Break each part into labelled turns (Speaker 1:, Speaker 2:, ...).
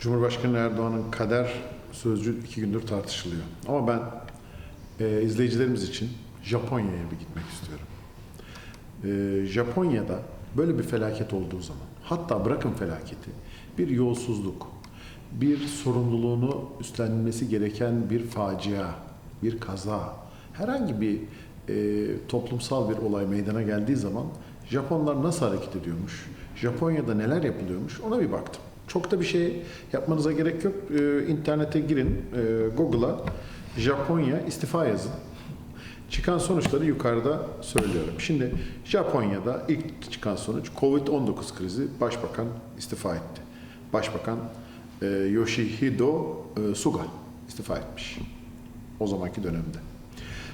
Speaker 1: Cumhurbaşkanı Erdoğan'ın kader sözcüğü iki gündür tartışılıyor. Ama ben e, izleyicilerimiz için Japonya'ya bir gitmek istiyorum. E, Japonya'da böyle bir felaket olduğu zaman, hatta bırakın felaketi, bir yolsuzluk, bir sorumluluğunu üstlenmesi gereken bir facia, bir kaza, herhangi bir e, toplumsal bir olay meydana geldiği zaman Japonlar nasıl hareket ediyormuş, Japonya'da neler yapılıyormuş ona bir baktım. Çok da bir şey yapmanıza gerek yok. E, internete girin, e, Google'a Japonya istifa yazın. Çıkan sonuçları yukarıda söylüyorum. Şimdi Japonya'da ilk çıkan sonuç Covid-19 krizi başbakan istifa etti. Başbakan e, Yoshihide e, Suga istifa etmiş. O zamanki dönemde.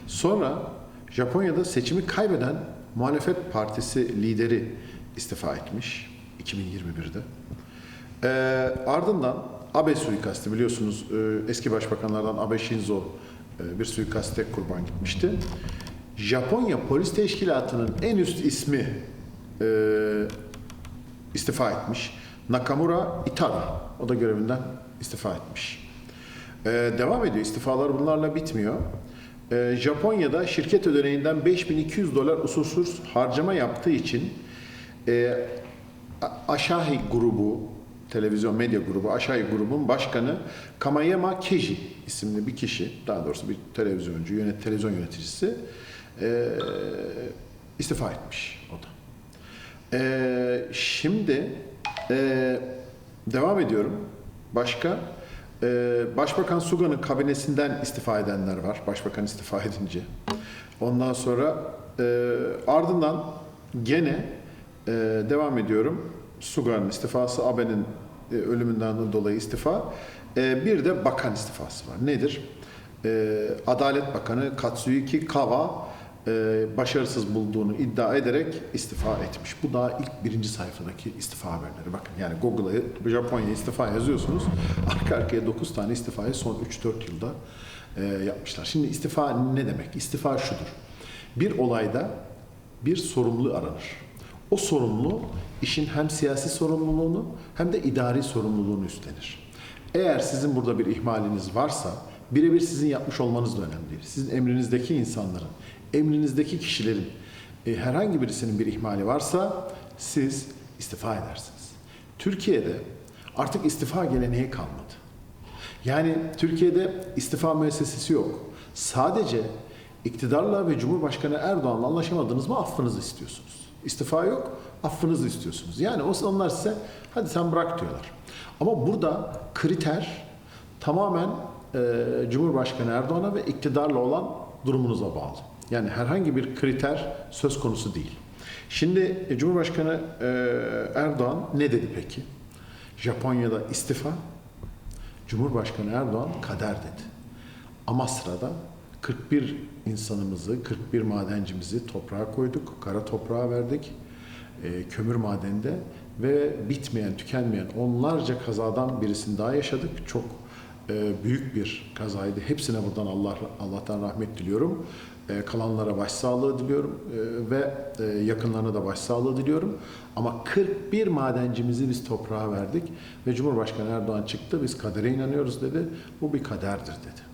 Speaker 1: Sonra Japonya'da seçimi kaybeden muhalefet partisi lideri istifa etmiş 2021'de. E, ardından Abe suikasti biliyorsunuz e, eski başbakanlardan Abe Shinzo e, bir suikaste kurban gitmişti. Japonya Polis Teşkilatı'nın en üst ismi e, istifa etmiş. Nakamura Itara. O da görevinden istifa etmiş. E, devam ediyor. İstifalar bunlarla bitmiyor. E, Japonya'da şirket ödeneğinden 5200 dolar usulsüz harcama yaptığı için e, A- Asahi grubu, televizyon medya grubu, Asahi grubun başkanı Kamayama Keiji isimli bir kişi, daha doğrusu bir televizyoncu, yönet, televizyon yöneticisi e, istifa etmiş o da. E, şimdi e, devam ediyorum. Başka e, Başbakan Suga'nın kabinesinden istifa edenler var. Başbakan istifa edince. Ondan sonra e, ardından gene e, devam ediyorum. Suga'nın istifası, Abe'nin e, ölümünden dolayı istifa. E, bir de bakan istifası var. Nedir? E, Adalet Bakanı Katsuyuki Kawa başarısız bulduğunu iddia ederek istifa etmiş. Bu daha ilk birinci sayfadaki istifa haberleri. Bakın yani Google'a Japonya istifa yazıyorsunuz. Arka arkaya 9 tane istifayı son 3-4 yılda yapmışlar. Şimdi istifa ne demek? İstifa şudur. Bir olayda bir sorumlu aranır. O sorumlu işin hem siyasi sorumluluğunu hem de idari sorumluluğunu üstlenir. Eğer sizin burada bir ihmaliniz varsa birebir sizin yapmış olmanız da önemli değil. Sizin emrinizdeki insanların, emrinizdeki kişilerin e, herhangi birisinin bir ihmali varsa siz istifa edersiniz. Türkiye'de artık istifa geleneği kalmadı. Yani Türkiye'de istifa müessesesi yok. Sadece iktidarla ve Cumhurbaşkanı Erdoğan'la anlaşamadınız mı affınızı istiyorsunuz. İstifa yok, affınızı istiyorsunuz. Yani onlar size hadi sen bırak diyorlar. Ama burada kriter tamamen e, Cumhurbaşkanı Erdoğan'a ve iktidarla olan durumunuza bağlı. Yani herhangi bir kriter söz konusu değil. Şimdi e, Cumhurbaşkanı e, Erdoğan ne dedi peki? Japonya'da istifa, Cumhurbaşkanı Erdoğan kader dedi. Amasra'da 41 insanımızı, 41 madencimizi toprağa koyduk, kara toprağa verdik, e, kömür madeninde ve bitmeyen, tükenmeyen onlarca kazadan birisini daha yaşadık. Çok e, büyük bir kazaydı. Hepsine buradan Allah Allah'tan rahmet diliyorum. E, kalanlara başsağlığı diliyorum e, ve e, yakınlarına da başsağlığı diliyorum. Ama 41 madencimizi biz toprağa verdik ve Cumhurbaşkanı Erdoğan çıktı. Biz kadere inanıyoruz dedi. Bu bir kaderdir dedi.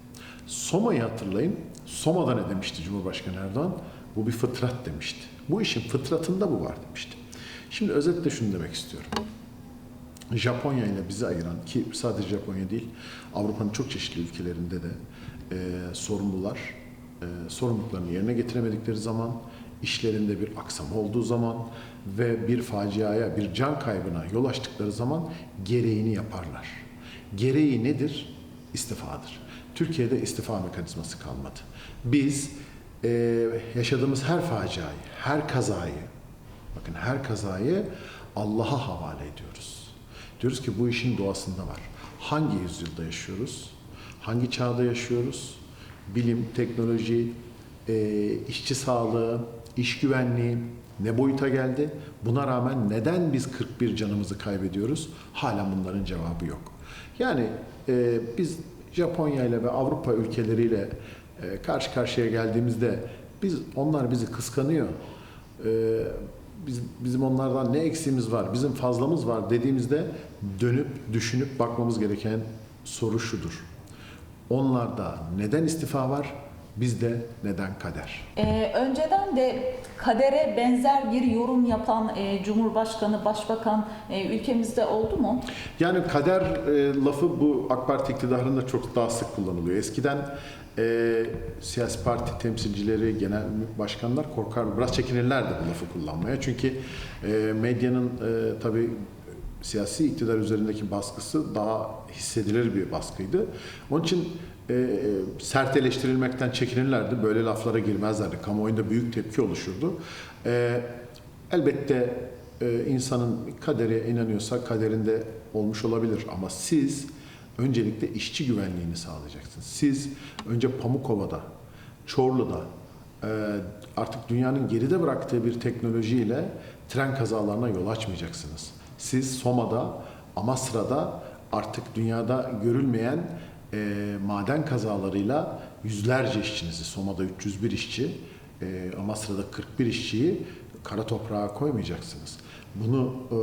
Speaker 1: Soma'yı hatırlayın. Soma'da ne demişti Cumhurbaşkanı Erdoğan? Bu bir fıtrat demişti. Bu işin fıtratında bu var demişti. Şimdi özetle şunu demek istiyorum. Japonya ile bizi ayıran ki sadece Japonya değil Avrupa'nın çok çeşitli ülkelerinde de e, sorumlular e, sorumluluklarını yerine getiremedikleri zaman işlerinde bir aksama olduğu zaman ve bir faciaya, bir can kaybına yol açtıkları zaman gereğini yaparlar. Gereği nedir? İstifadır. Türkiye'de istifa mekanizması kalmadı. Biz e, yaşadığımız her faciayı, her kazayı, bakın her kazayı Allah'a havale ediyoruz. Diyoruz ki bu işin doğasında var. Hangi yüzyılda yaşıyoruz? Hangi çağda yaşıyoruz? Bilim, teknoloji, e, işçi sağlığı, iş güvenliği ne boyuta geldi? Buna rağmen neden biz 41 canımızı kaybediyoruz? Hala bunların cevabı yok. Yani e, biz Japonya ile ve Avrupa ülkeleriyle e, karşı karşıya geldiğimizde biz onlar bizi kıskanıyor. E, biz, bizim onlardan ne eksiğimiz var, bizim fazlamız var dediğimizde dönüp düşünüp bakmamız gereken soru şudur. Onlarda neden istifa var, bizde neden kader?
Speaker 2: Ee, önceden de kadere benzer bir yorum yapan e, Cumhurbaşkanı, Başbakan e, ülkemizde oldu mu?
Speaker 1: Yani kader e, lafı bu AK Parti iktidarında çok daha sık kullanılıyor. Eskiden e, siyasi parti temsilcileri, genel başkanlar korkar, biraz çekinirlerdi bu lafı kullanmaya. Çünkü e, medyanın e, tabii siyasi iktidar üzerindeki baskısı daha hissedilir bir baskıydı. Onun için e, sert eleştirilmekten çekinirlerdi. Böyle laflara girmezlerdi. Kamuoyunda büyük tepki oluşurdu. E, elbette e, insanın kadere inanıyorsa kaderinde olmuş olabilir. Ama siz öncelikle işçi güvenliğini sağlayacaksınız. Siz önce Pamukova'da, Çorlu'da e, artık dünyanın geride bıraktığı bir teknolojiyle tren kazalarına yol açmayacaksınız. Siz Soma'da, Amasra'da artık dünyada görülmeyen e, maden kazalarıyla yüzlerce işçinizi, Soma'da 301 işçi, e, Amasra'da 41 işçiyi kara toprağa koymayacaksınız. Bunu e,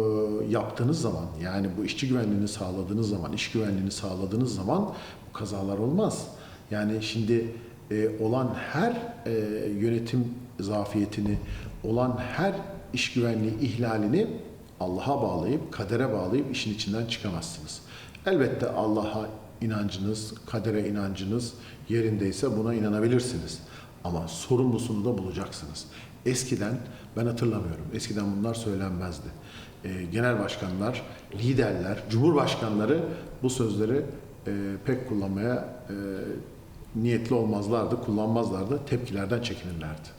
Speaker 1: yaptığınız zaman, yani bu işçi güvenliğini sağladığınız zaman, iş güvenliğini sağladığınız zaman bu kazalar olmaz. Yani şimdi e, olan her e, yönetim zafiyetini, olan her iş güvenliği ihlalini Allah'a bağlayıp, kadere bağlayıp işin içinden çıkamazsınız. Elbette Allah'a inancınız, kadere inancınız yerindeyse buna inanabilirsiniz. Ama sorumlusunu da bulacaksınız. Eskiden ben hatırlamıyorum. Eskiden bunlar söylenmezdi. Ee, genel başkanlar, liderler, cumhurbaşkanları bu sözleri e, pek kullanmaya e, niyetli olmazlardı, kullanmazlardı. Tepkilerden çekinirlerdi.